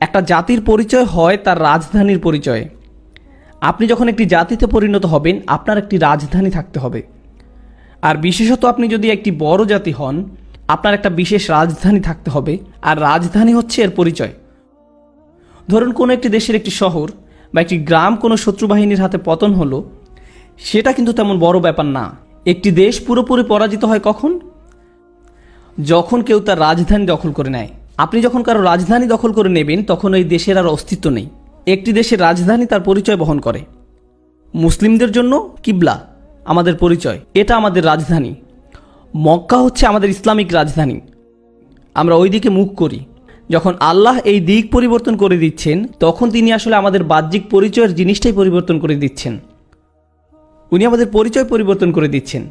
একটা জাতির পরিচয় হয় তার রাজধানীর পরিচয়ে। আপনি যখন একটি জাতিতে পরিণত হবেন, আপনার একটি রাজধানী থাকতে হবে। আর বিশেষত আপনি যদি একটি বড় জাতি হন, আপনার একটা বিশেষ রাজধানী থাকতে হবে। আর রাজধানী হচ্ছে এর পরিচয়। ধরুন কোনো একটি দেশের একটি শহর বা একটি গ্রাম কোনো শত্রু বাহিনীর হাতে পতন হলো, সেটা কিন্তু তেমন বড় ব্যাপার না। একটি দেশ পুরোপুরি পরাজিত হয় কখন? যখন কেউ তার রাজধানী দখল করে নেয়। আপনি যখন কারও রাজধানী দখল করে নেবেন, তখন ওই দেশের আর অস্তিত্ব নেই। একটি দেশের রাজধানী তার পরিচয় বহন করে। মুসলিমদের জন্য কিবলা আমাদের পরিচয়। এটা আমাদের রাজধানী। মক্কা হচ্ছে আমাদের ইসলামিক রাজধানী। আমরা ওই দিকে মুখ করি। যখন আল্লাহ এই দিক পরিবর্তন করে দিচ্ছেন, তখন তিনি আসলে আমাদের বাহ্যিক পরিচয়ের জিনিসটাই পরিবর্তন করে দিচ্ছেন। উনি আমাদের পরিচয় পরিবর্তন করে দিচ্ছেন।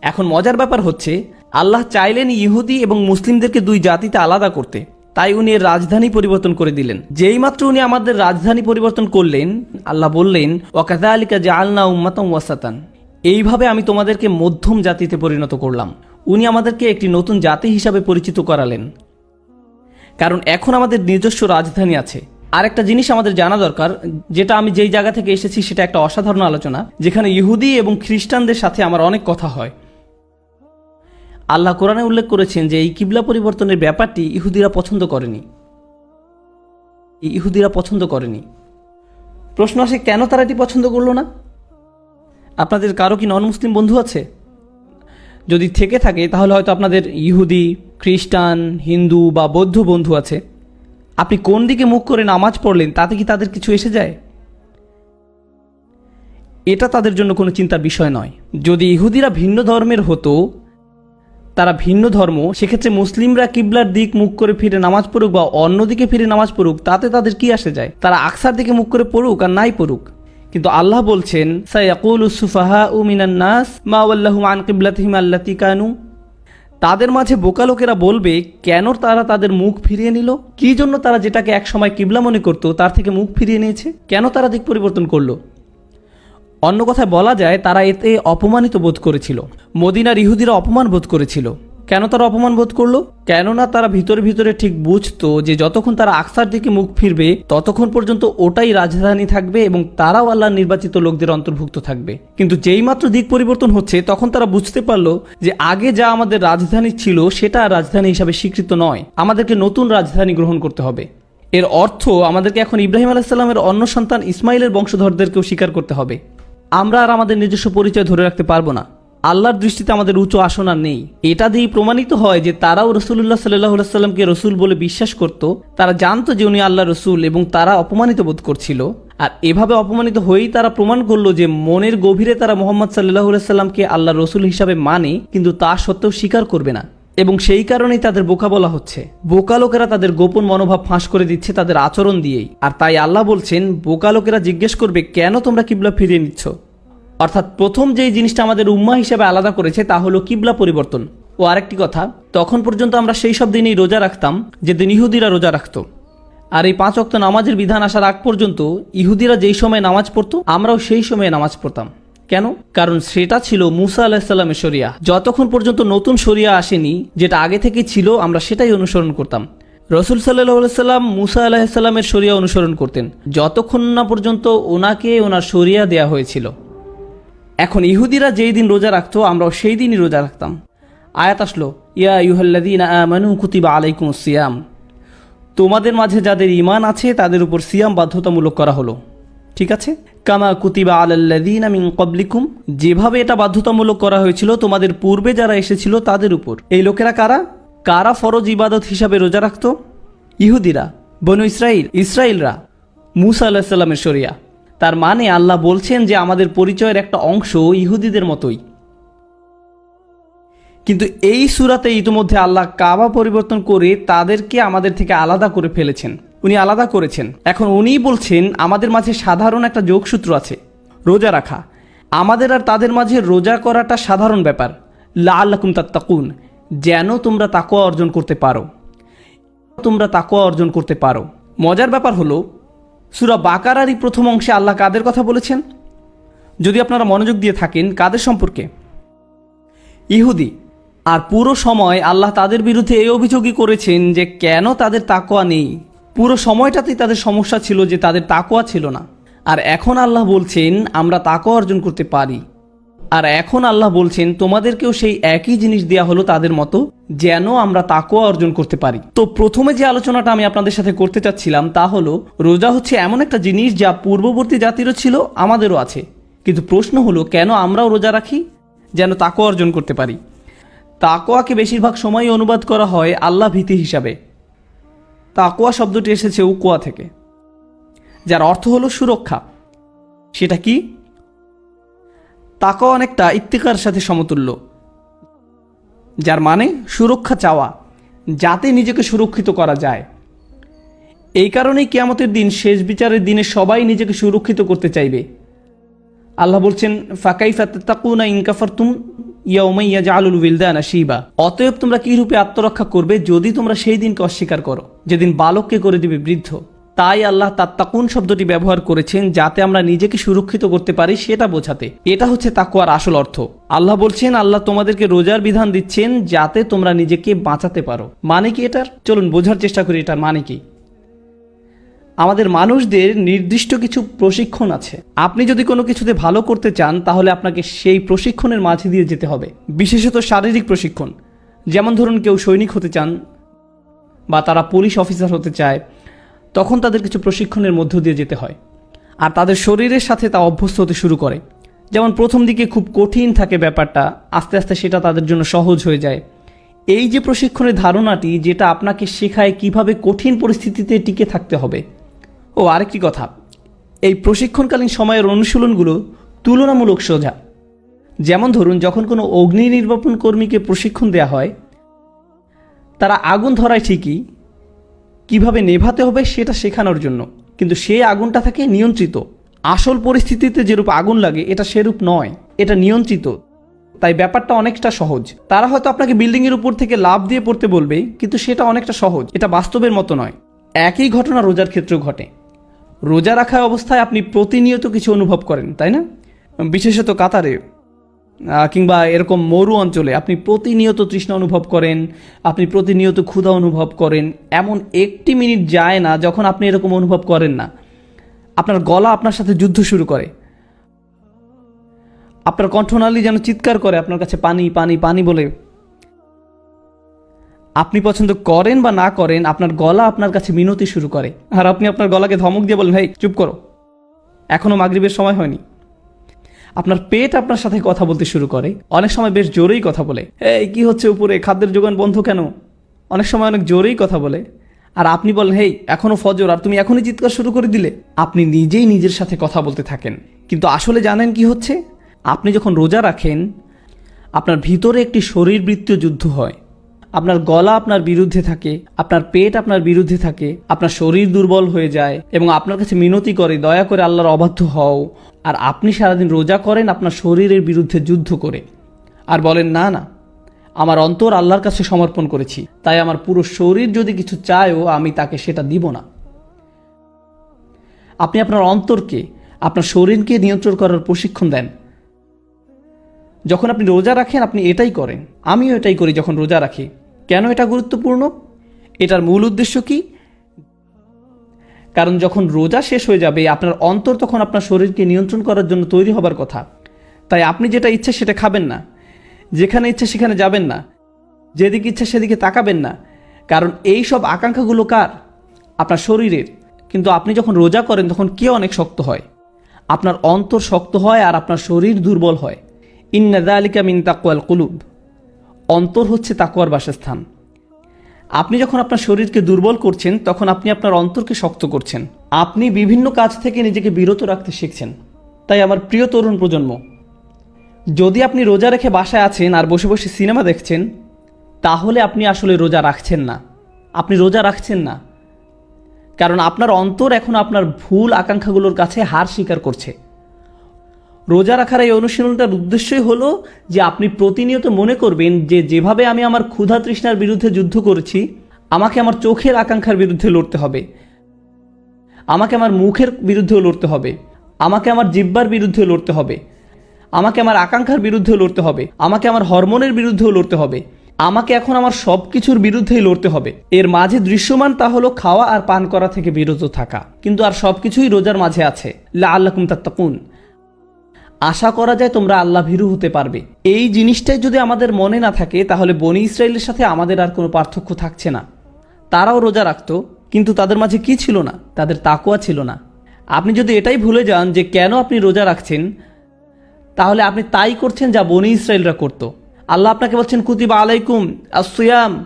এখন মজার ব্যাপার হচ্ছে আল্লাহ চাইলেন ইহুদি এবং মুসলিমদেরকে দুই জাতিতে আলাদা করতে। তাই উনি এর রাজধানী পরিবর্তন করে দিলেন। যেই মাত্র উনি আমাদের রাজধানী পরিবর্তন করলেন, আল্লাহ বললেন ওয়াকাদা আলিকা জা আলনা উম্মাতম ওয়াসাতান। এইভাবে আমি তোমাদেরকে মধ্যম জাতিতে পরিণত করলাম। উনি আমাদেরকে একটি নতুন জাতি হিসাবে পরিচিত করালেন। কারণ এখন আমাদের নিজস্ব রাজধানী আছে। আর একটা জিনিস আমাদের জানা দরকার, যেটা আমি যেই জায়গা থেকে এসেছি সেটা একটা অসাধারণ আলোচনা, যেখানে ইহুদি এবং খ্রিস্টানদের সাথে আমার অনেক কথা হয়। আল্লাহ কোরআনে উল্লেখ করেছেন যে এই কিবলা পরিবর্তনের ব্যাপারটি ইহুদিরা পছন্দ করেনি। ইহুদিরা পছন্দ করেনি। প্রশ্ন আসে, কেন তারা এটি পছন্দ করল না? আপনাদের কারও কি নন মুসলিম বন্ধু আছে? যদি থেকে থাকে, তাহলে হয়তো আপনাদের ইহুদি, খ্রিস্টান, হিন্দু বা বৌদ্ধ বন্ধু আছে। আপনি কোন দিকে মুখ করে নামাজ পড়লেন, তাতে কি তাদের কিছু এসে যায়? এটা তাদের জন্য কোনো চিন্তার বিষয় নয়। যদি ইহুদিরা ভিন্ন ধর্মের হতো তারা ভিন্ন ধর্ম, সেক্ষেত্রে মুসলিমরা কিবলার দিক মুখ করে ফিরে নামাজ পড়ুক বা অন্যদিকে ফিরে নামাজ পড়ুক, তাতে তাদের কি আসে যায়? তারা আকসার দিকে মুখ করে পড়ুক আর নাই পড়ুক। কিন্তু আল্লাহ বলছেন নাস মা আন কানু। তাদের মাঝে বোকা লোকেরা বলবে, কেন তারা তাদের মুখ ফিরিয়ে নিল? কি জন্য তারা যেটাকে একসময় কিবলা মনে করত, তার থেকে মুখ ফিরিয়ে নিয়েছে? কেন তারা দিক পরিবর্তন করল? অন্য কথায় বলা যায়, তারা এতে অপমানিত বোধ করেছিল। মদিনার ইহুদিরা অপমান বোধ করেছিল। কেন তারা অপমান বোধ করল? কেননা তারা ভিতরে ভিতরে ঠিক বুঝতো যে যতক্ষণ তারা আকসার দিকে মুখ ফিরবে, ততক্ষণ পর্যন্ত ওটাই রাজধানী থাকবে এবং তারাও আল্লাহর নির্বাচিত লোকদের অন্তর্ভুক্ত থাকবে। কিন্তু যেই মাত্র দিক পরিবর্তন হচ্ছে, তখন তারা বুঝতে পারল যে আগে যা আমাদের রাজধানী ছিল, সেটা রাজধানী হিসাবে স্বীকৃত নয়। আমাদেরকে নতুন রাজধানী গ্রহণ করতে হবে। এর অর্থ আমাদেরকে এখন ইব্রাহিম আলাহিসাল্লামের অন্য সন্তান ইসমাইলের বংশধরদেরকেও স্বীকার করতে হবে। আমরা আর আমাদের নিজস্ব পরিচয় ধরে রাখতে পারব না। আল্লাহর দৃষ্টিতে আমাদের উচ্চ আসন নেই। এটা দিয়েই প্রমাণিত হয় যে তারাও রসুল্লাহ সাল্লাহ সাল্লামকে রসুল বলে বিশ্বাস করত। তারা জানতো যে উনি আল্লাহ রসুল এবং তারা অপমানিত বোধ করছিল। আর এভাবে অপমানিত হয়েই তারা প্রমাণ করল যে মনের গভীরে তারা মোহাম্মদ সাল্লাহ সাল্লামকে আল্লাহ রসুল হিসাবে মানে কিন্তু তা সত্ত্বেও স্বীকার করবে না। এবং সেই কারণেই তাদের বোকা বলা হচ্ছে। বোকা লোকেরা তাদের গোপন মনোভাব ফাঁস করে দিচ্ছে তাদের আচরণ দিয়েই। আর তাই আল্লাহ বলছেন, বোকা লোকেরা জিজ্ঞেস করবে, কেন তোমরা কিবলা ফিরিয়ে নিচ্ছ? অর্থাৎ প্রথম যেই জিনিসটা আমাদের উম্মা হিসেবে আলাদা করেছে তা হলো কিবলা পরিবর্তন। ও আরেকটি কথা, তখন পর্যন্ত আমরা সেই সব দিনেই রোজা রাখতাম যেদিন ইহুদিরা রোজা রাখত। আর এই পাঁচ অক্ত নামাজের বিধান আসার আগ পর্যন্ত ইহুদিরা যেই সময় নামাজ পড়তো, আমরাও সেই সময়ে নামাজ পড়তাম। কেন? কারণ সেটা ছিল মুসা আলাহিসাল্লামের শরিয়া। যতক্ষণ পর্যন্ত নতুন শরিয়া আসেনি, যেটা আগে থেকে ছিল, আমরা সেটাই অনুসরণ করতাম। রসুল সাল্লাহ সাল্লাম মুসা আলাহিসাল্লামের শরিয়া অনুসরণ করতেন। যতক্ষণ না পর্যন্ত ওনাকে ওনার শরিয়া দেয়া হয়েছিল। এখন ইহুদিরা যেই দিন রোজা রাখত, আমরাও সেই দিনই রোজা রাখতাম। আয়াত আসলো, ইয়া ইউহাল্লাদিন আমানু কুতিবা আলাইকুম সিয়াম। তোমাদের মাঝে যাদের ইমান আছে, তাদের উপর সিয়াম বাধ্যতামূলক করা হলো। ঠিক আছে? কামা কুতিবা আলাল্লাদিন মিন কবলিকুম যেভাবে এটা বাধ্যতামূলক করা হয়েছিল, তোমাদের পূর্বে যারা এসেছিল তাদের উপর। এই লোকেরা কারা? কারা ফরজ ইবাদত হিসাবে রোজা রাখত? ইহুদিরা, বনু ইসরাইল, ইসরাইলরা, মুসা আল্লাহ সাল্লামের শরিয়া। তার মানে আল্লাহ বলছেন যে আমাদের পরিচয়ের একটা অংশ ইহুদিদের মতোই। কিন্তু এই সুরাতে ইতিমধ্যে আল্লাহ কাবা পরিবর্তন করে তাদেরকে আমাদের থেকে আলাদা করে ফেলেছেন। উনি আলাদা করেছেন। এখন উনিই বলছেন, আমাদের মাঝে সাধারণ একটা যোগসূত্র আছে। রোজা রাখা। আমাদের আর তাদের মাঝে রোজা করাটা সাধারণ ব্যাপার। লা আল্লাকুম তাত্তাকুন। যেন তোমরা তাকোয়া অর্জন করতে পারো। তোমরা তাকোয়া অর্জন করতে পারো। মজার ব্যাপার হলো, সুরা বাকারারই প্রথম অংশে আল্লাহ কাদের কথা বলেছেন? যদি আপনারা মনোযোগ দিয়ে থাকেন, কাদের সম্পর্কে? ইহুদি। আর পুরো সময় আল্লাহ তাদের বিরুদ্ধে এই অভিযোগই করেছেন যে কেন তাদের তাকোয়া নেই। পুরো সময়টাতেই তাদের সমস্যা ছিল যে তাদের তাকোয়া ছিল না। আর এখন আল্লাহ বলছেন, আমরা তাকোয়া অর্জন করতে পারি। আর এখন আল্লাহ বলছেন, তোমাদেরকেও সেই একই জিনিস দেয়া হলো তাদের মতো, যেন আমরা তাকোয়া অর্জন করতে পারি। তো প্রথমে যে আলোচনাটা আমি আপনাদের সাথে করতে চাচ্ছিলাম তা হলো, রোজা হচ্ছে এমন একটা জিনিস যা পূর্ববর্তী জাতিরও ছিল, আমাদেরও আছে। কিন্তু প্রশ্ন হলো, কেন আমরাও রোজা রাখি? যেন তাকোয়া অর্জন করতে পারি। তাকোয়াকে বেশিরভাগ সময়ই অনুবাদ করা হয় আল্লাহ ভীতি হিসাবে। তাকোয়া শব্দটি এসেছে উকোয়া থেকে, যার অর্থ হলো সুরক্ষা। সেটা কি? তাকওয়া অনেকটা ইত্তিকার সাথে সমতুল্য, যার মানে সুরক্ষা চাওয়া, যাতে নিজেকে সুরক্ষিত করা যায়। এই কারণেই কিয়ামতের দিন শেষ বিচারের দিনে সবাই নিজেকে সুরক্ষিত করতে চাইবে। আল্লাহ বলছেন ফাকাই ফাতাকুনা ইনকাফারতুম শিবা। অতএব তোমরা কি রূপে আত্মরক্ষা করবে যদি তোমরা সেই দিনকে অস্বীকার করো? যেদিন বালককে করে দিবে বৃদ্ধ। তাই আল্লাহ তাত্তাকুন শব্দটি ব্যবহার করেছেন যাতে আমরা নিজেকে সুরক্ষিত করতে পারি সেটা বোঝাতে। এটা হচ্ছে তাকুয়ার আসল অর্থ। আল্লাহ বলছেন, আল্লাহ তোমাদেরকে রোজার বিধান দিচ্ছেন যাতে তোমরা নিজেকে বাঁচাতে পারো। মানে কি এটার? চলুন বোঝার চেষ্টা করি এটার মানে কি। আমাদের মানুষদের নির্দিষ্ট কিছু প্রশিক্ষণ আছে। আপনি যদি কোনো কিছুতে ভালো করতে চান, তাহলে আপনাকে সেই প্রশিক্ষণের মাঝে দিয়ে যেতে হবে। বিশেষত শারীরিক প্রশিক্ষণ। যেমন ধরুন কেউ সৈনিক হতে চান বা তারা পুলিশ অফিসার হতে চায়, তখন তাদের কিছু প্রশিক্ষণের মধ্য দিয়ে যেতে হয়। আর তাদের শরীরের সাথে তা অভ্যস্ত হতে শুরু করে। যেমন প্রথম দিকে খুব কঠিন থাকে ব্যাপারটা, আস্তে আস্তে সেটা তাদের জন্য সহজ হয়ে যায়। এই যে প্রশিক্ষণের ধারণাটি, যেটা আপনাকে শেখায় কীভাবে কঠিন পরিস্থিতিতে টিকে থাকতে হবে। ও আরেকটি কথা, এই প্রশিক্ষণকালীন সময়ের অনুশীলনগুলো তুলনামূলক সোজা। যেমন ধরুন, যখন কোনো অগ্নি নির্বাপন কর্মীকে প্রশিক্ষণ দেওয়া হয়, তারা আগুন ধরায় ঠিকই, কীভাবে নেভাতে হবে সেটা শেখানোর জন্য। কিন্তু সেই আগুনটা থাকে নিয়ন্ত্রিত। আসল পরিস্থিতিতে যেরূপ আগুন লাগে, এটা সেরূপ নয়, এটা নিয়ন্ত্রিত। তাই ব্যাপারটা অনেকটা সহজ। তারা হয়তো আপনাকে বিল্ডিংয়ের উপর থেকে লাভ দিয়ে পড়তে বলবে, কিন্তু সেটা অনেকটা সহজ, এটা বাস্তবের মতো নয়। একই ঘটনা রোজার ক্ষেত্রেও ঘটে। রোজা রাখা অবস্থায় আপনি প্রতিনিয়ত কিছু অনুভব করেন, তাই না? বিশেষত কাতারে কিংবা এরকম মরু অঞ্চলে আপনি প্রতিনিয়ত তৃষ্ণা অনুভব করেন, আপনি প্রতিনিয়ত ক্ষুধা অনুভব করেন, এমন একটি মিনিট যায় না যখন আপনি এরকম অনুভব করেন না। আপনার গলা আপনার সাথে যুদ্ধ শুরু করে। আপনার কণ্ঠনালী যেন চিৎকার করে, আপনার কাছে পানি পানি পানি বলে আপনি পছন্দ করেন বা না করেন, আপনার গলা আপনার কাছে মিনতি শুরু করে। আর আপনি আপনার গলাকে ধমক দিয়ে বলেন, ভাই, চুপ করো। এখনও মাগরিবের সময় হয়নি। আপনার পেট আপনার সাথে কথা বলতে শুরু করে। অনেক সময় বেশ জোরেই কথা বলে, এই, কি হচ্ছে উপরে? খাদ্যের যোগান বন্ধ কেন? অনেক সময় অনেক জোরেই কথা বলে। আর আপনি বলেন, হেই এখনও ফজর, আর তুমি এখনই চিৎকার শুরু করে দিলে। আপনি নিজেই নিজের সাথে কথা বলতে থাকেন। কিন্তু আসলে জানেন কি হচ্ছে? আপনি যখন রোজা রাখেন, আপনার ভিতরে একটি শরীরবৃত্তীয় যুদ্ধ হয়। আপনার গলা আপনার বিরুদ্ধে থাকে, আপনার পেট আপনার বিরুদ্ধে থাকে, আপনার শরীর দুর্বল হয়ে যায় এবং আপনার কাছে মিনতি করে, দয়া করে আল্লাহর অবাধ্য হও। আর আপনি সারাদিন রোজা করেন, আপনার শরীরের বিরুদ্ধে যুদ্ধ করে। আর বলেন, না না, আমার অন্তর আল্লাহর কাছে সমর্পণ করেছি। তাই আমার পুরো শরীর যদি কিছু চায়ও, আমি তাকে সেটা দিব না। আপনি আপনার অন্তরকে, আপনার শরীরকে নিয়ন্ত্রণ করার প্রশিক্ষণ দেন। যখন আপনি রোজা রাখেন, আপনি এটাই করেন। আমিও এটাই করি যখন রোজা রাখি। কেন এটা গুরুত্বপূর্ণ? এটার মূল উদ্দেশ্য কি? কারণ যখন রোজা শেষ হয়ে যাবে, আপনার অন্তর তখন আপনার শরীরকে নিয়ন্ত্রণ করার জন্য তৈরি হবার কথা। তাই আপনি যেটা ইচ্ছে সেটা খাবেন না। যেখানে ইচ্ছে সেখানে যাবেন না। যেদিকে ইচ্ছে সেদিকে তাকাবেন না। কারণ এই সব আকাঙ্ক্ষাগুলো কার? আপনার শরীরের। কিন্তু আপনি যখন রোজা করেন, তখন কে অনেক শক্ত হয়। আপনার অন্তর শক্ত হয় আর আপনার শরীর দুর্বল হয়। ইন্নাদা আলিকা মিন তাকুয়াল কুলুব। অন্তর হচ্ছে তাকুয়ার বাসস্থান। আপনি যখন আপনার শরীরকে দুর্বল করছেন, তখন আপনি আপনার অন্তরকে শক্ত করছেন। আপনি বিভিন্ন কাজ থেকে নিজেকে বিরত রাখতে শিখছেন। তাই আমার প্রিয় তরুণ প্রজন্ম, যদি আপনি রোজা রেখে বাসায় আছেন আর বসে বসে সিনেমা দেখছেন, তাহলে আপনি আসলে রোজা রাখছেন না। আপনি রোজা রাখছেন না। কারণ আপনার অন্তর এখন আপনার ভুল আকাঙ্ক্ষাগুলোর কাছে হার স্বীকার করছে। রোজা রাখার এই অনুশীলনটার উদ্দেশ্যই হলো যে আপনি প্রতিনিয়ত মনে করবেন যে যেভাবে আমি আমার ক্ষুধা তৃষ্ণার বিরুদ্ধে যুদ্ধ করেছি, আমাকে আমার চোখের আকাঙ্ক্ষার বিরুদ্ধে লড়তে হবে। আমাকে আমার মুখের বিরুদ্ধেও লড়তে হবে। আমাকে আমার জিব্বার বিরুদ্ধে লড়তে হবে। আমাকে আমার আকাঙ্ক্ষার বিরুদ্ধে লড়তে হবে। আমাকে আমার হরমোনের বিরুদ্ধেও লড়তে হবে। আমাকে এখন আমার সব কিছুর বিরুদ্ধেই লড়তে হবে। এর মাঝে দৃশ্যমান তা হলো খাওয়া আর পান করা থেকে বিরত থাকা। কিন্তু আর সব কিছুই রোজার মাঝে আছে। লা আল্লাকুম তাত্তাকুন। আশা করা যায় তোমরা আল্লাহ ভীরু হতে পারবে। এই জিনিসটাই যদি আমাদের মনে না থাকে, তাহলে বনি ইসরায়েলের সাথে আমাদের আর কোনো পার্থক্য থাকছে না। তারাও রোজা রাখত, কিন্তু তাদের মাঝে কি ছিল না? তাদের তাকুয়া ছিল না। আপনি যদি এটাই ভুলে যান যে কেন আপনি রোজা রাখছেন, তাহলে আপনি তাই করছেন যা বনি ইসরায়েলরা করত। আল্লাহ আপনাকে বলছেন, কুতিবা আলাইকুম আসুয়াম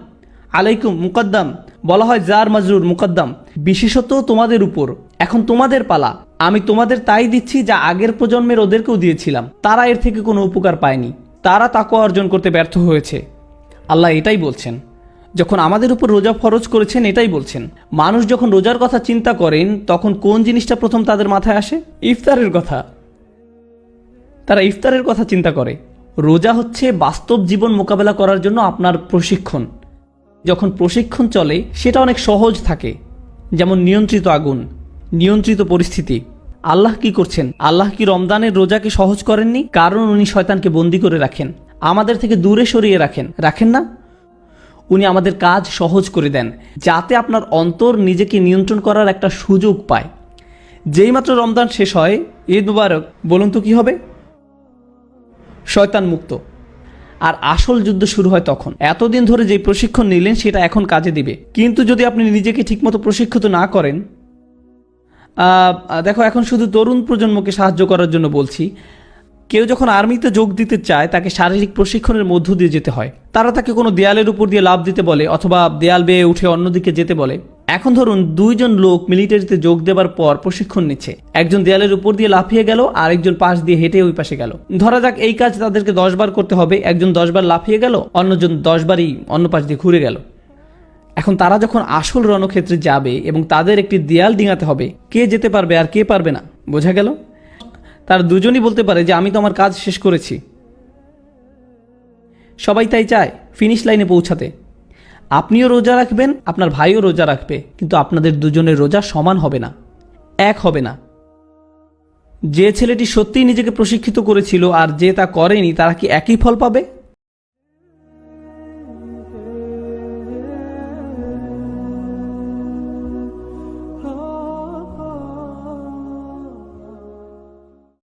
আলাইকুম মুকদ্দাম। বলা হয়, জার মাজরুর মুকদ্দাম। বিশেষত তোমাদের উপর। এখন তোমাদের পালা। আমি তোমাদের তাই দিচ্ছি যা আগের প্রজন্মের ওদেরকেও দিয়েছিলাম। তারা এর থেকে কোনো উপকার পায়নি। তারা তাকে অর্জন করতে ব্যর্থ হয়েছে। আল্লাহ এটাই বলছেন। যখন আমাদের উপর রোজা ফরজ করেছেন, এটাই বলছেন। মানুষ যখন রোজার কথা চিন্তা করেন, তখন কোন জিনিসটা প্রথম তাদের মাথায় আসে? ইফতারের কথা। তারা ইফতারের কথা চিন্তা করে। রোজা হচ্ছে বাস্তব জীবন মোকাবেলা করার জন্য আপনার প্রশিক্ষণ। যখন প্রশিক্ষণ চলে, সেটা অনেক সহজ থাকে। যেমন নিয়ন্ত্রিত আগুন। নিয়ন্ত্রিত পরিস্থিতি। আল্লাহ কি করছেন? আল্লাহ কি রমদানের রোজাকে সহজ করেননি? কারণ উনি শয়তানকে বন্দি করে রাখেন। আমাদের থেকে দূরে সরিয়ে রাখেন। রাখেন না? উনি আমাদের কাজ সহজ করে দেন, যাতে আপনার অন্তর নিজেকে নিয়ন্ত্রণ করার একটা সুযোগ পায়। যেই মাত্র রমজান শেষ হয়, ঈদ মুবারক, বলুন তো কি হবে? শয়তান মুক্ত। আর আসল যুদ্ধ শুরু হয় তখন। এতদিন ধরে যে প্রশিক্ষণ নিলেন, সেটা এখন কাজে দিবে। কিন্তু যদি আপনি নিজেকে ঠিকমতো প্রশিক্ষিত না করেন দেখো, এখন শুধু তরুণ প্রজন্মকে সাহায্য করার জন্য বলছি। কেউ যখন আর্মিতে যোগ দিতে চায়, তাকে শারীরিক প্রশিক্ষণের মধ্য দিয়ে যেতে হয়। তারা তাকে কোনো দেয়ালের উপর দিয়ে লাভ দিতে বলে অথবা দেয়াল বেয়ে উঠে অন্যদিকে যেতে বলে। এখন ধরুন, দুইজন লোক মিলিটারিতে যোগ দেবার পর প্রশিক্ষণ নিচ্ছে। একজন দেয়ালের উপর দিয়ে লাফিয়ে গেল আর একজন পাশ দিয়ে হেঁটে ওই পাশে গেল। ধরা যাক, এই কাজ তাদেরকে দশ বার করতে হবে। একজন দশ বার লাফিয়ে গেল, অন্যজন দশ বারই অন্য পাশ দিয়ে ঘুরে গেল। এখন তারা যখন আসল রণক্ষেত্রে যাবে এবং তাদের একটি দেয়াল ডিঙাতে হবে, কে যেতে পারবে আর কে পারবে না, বোঝা গেল? তার দুজনই বলতে পারে যে, আমি তো আমার কাজ শেষ করেছি। সবাই তাই চায় ফিনিশ লাইনে পৌঁছাতে। আপনিও রোজা রাখবেন, আপনার ভাইও রোজা রাখবে, কিন্তু আপনাদের দুজনের রোজা সমান হবে না, এক হবে না। যে ছেলেটি সত্যিই নিজেকে প্রশিক্ষিত করেছিল আর যে তা করেনি, তারা কি একই ফল পাবে?